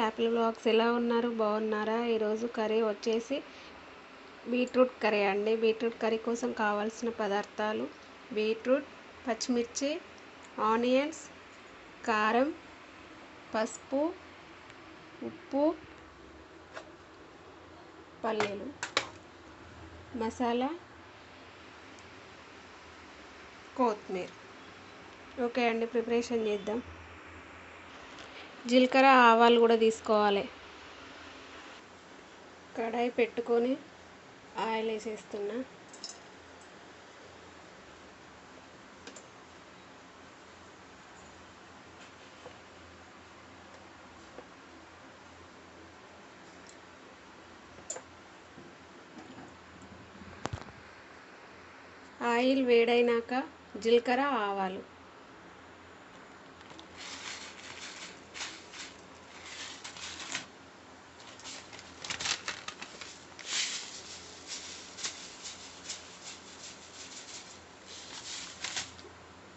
Apple blogs ఎలా ఉన్నారు? బాగున్నారా? ఈరోజు కర్రీ వచ్చేసి బీట్రూట్ కర్రీ అండి. బీట్రూట్ కర్రీ కోసం కావాల్సిన పదార్థాలు బీట్రూట్ పచ్చిమిర్చి ఆనియన్స్ కారం పసుపు ఉప్పు పల్లీలు మసాలా కొత్తిమీర. ఓకే అండి ప్రిపరేషన్ చేద్దాం. జీలకర్ర ఆవాలు కూడా తీసుకోవాలి. కడాయి పెట్టుకొని ఆయిల్ వేసేస్తున్నా. ఆయిల్ వేడైనాక జీలకర్ర ఆవాలు.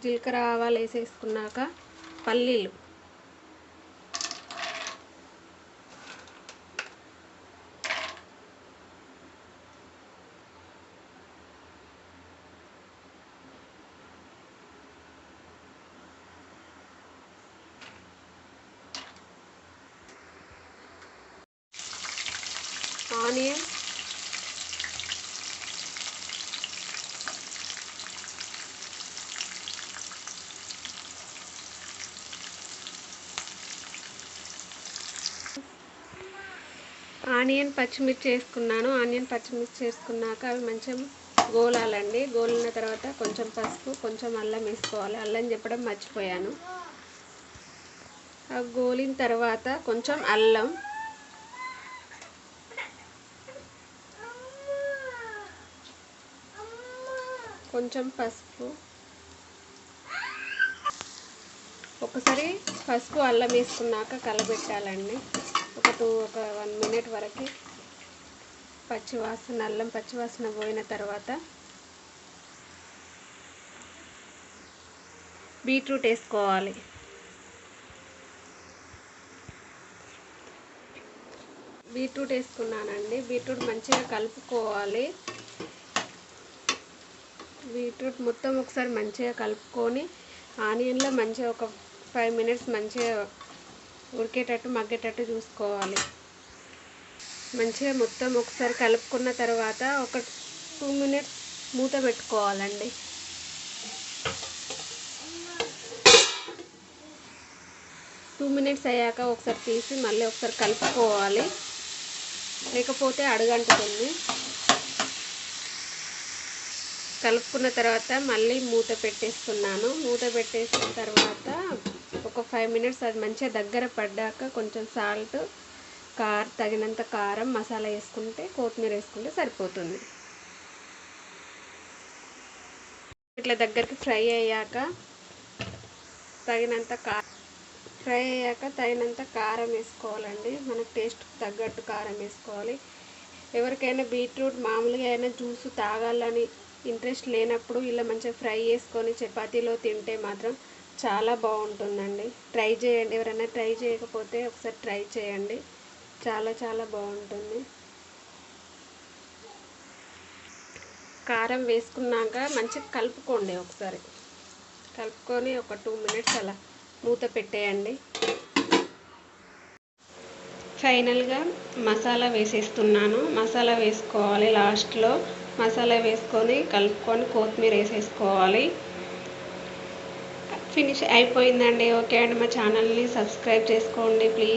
జీలకర్ర ఆవాలు వేసేసుకున్నాక పల్లీలు ఆనియన్ ఆనియన్ పచ్చిమిర్చి వేసుకున్నాను. ఆనియన్ పచ్చిమిర్చి వేసుకున్నాక అవి మంచిగా గోలాలండి. గోలిన తర్వాత కొంచెం పసుపు కొంచెం అల్లం వేసుకోవాలి. అల్లం చెప్పడం మర్చిపోయాను. ఆ గోలిన తర్వాత కొంచెం అల్లం. కొంచెం పసుపు. ఒకసారి పసుపు అల్లం వేసుకున్నాక కలబెట్టాలండి. ఒక టూ ఒక వన్ మినిట్ వరకు పచ్చివాసన అల్లం పచ్చివాసన పోయిన తర్వాత బీట్రూట్ వేసుకోవాలి. బీట్రూట్ వేసుకున్నానండి. బీట్రూట్ మంచిగా కలుపుకోవాలి. బీట్రూట్ మొత్తం ఒకసారి మంచిగా కలుపుకొని ఆనియన్లో మంచిగా ఒక ఫైవ్ మినిట్స్ మంచిగా ఉడికేటట్టు మగ్గేటట్టు చూసుకోవాలి. మంచిగా మొత్తం ఒకసారి కలుపుకున్న తర్వాత ఒక టూ మినిట్స్ మూత పెట్టుకోవాలండి. టూ మినిట్స్ అయ్యాక ఒకసారి తీసి మళ్ళీ ఒకసారి కలుపుకోవాలి. లేకపోతే అడుగంటుతుంది. కలుపుకున్న తర్వాత మళ్ళీ మూత పెట్టేస్తున్నాను. మూత పెట్టేసిన తర్వాత ఒక ఫైవ్ మినిట్స్ అది మంచిగా దగ్గర పడ్డాక కొంచెం సాల్ట్ కార్ తగినంత కారం మసాలా వేసుకుంటే కొత్తిమీర వేసుకుంటే సరిపోతుంది. ఇట్లా దగ్గరికి ఫ్రై అయ్యాక తగినంత కా ఫ్రై అయ్యాక తగినంత కారం వేసుకోవాలండి. మనకు టేస్ట్ తగ్గట్టు కారం వేసుకోవాలి. ఎవరికైనా బీట్రూట్ మామూలుగా అయినా జ్యూస్ తాగాలని ఇంట్రెస్ట్ లేనప్పుడు ఇలా మంచిగా ఫ్రై చేసుకొని చపాతీలో తింటే మాత్రం చాలా బాగుంటుందండి. ట్రై చేయండి. ఎవరైనా ట్రై చేయకపోతే ఒకసారి ట్రై చేయండి. చాలా చాలా బాగుంటుంది. కారం వేసుకున్నాక మంచిగా కలుపుకోండి ఒకసారి. కలుపుకొని ఒక టూ మినిట్స్ అలా మూత పెట్టేయండి. ఫైనల్గా మసాలా వేసేస్తున్నాను. మసాలా వేసుకోవాలి లాస్ట్లో. మసాలా వేసుకొని కలుపుకొని కొత్తిమీర వేసేసుకోవాలి. ఫినిష్ అయిపోయిందండి. ఓకే అండి మా ఛానల్ని సబ్స్క్రైబ్ చేసుకోండి ప్లీజ్.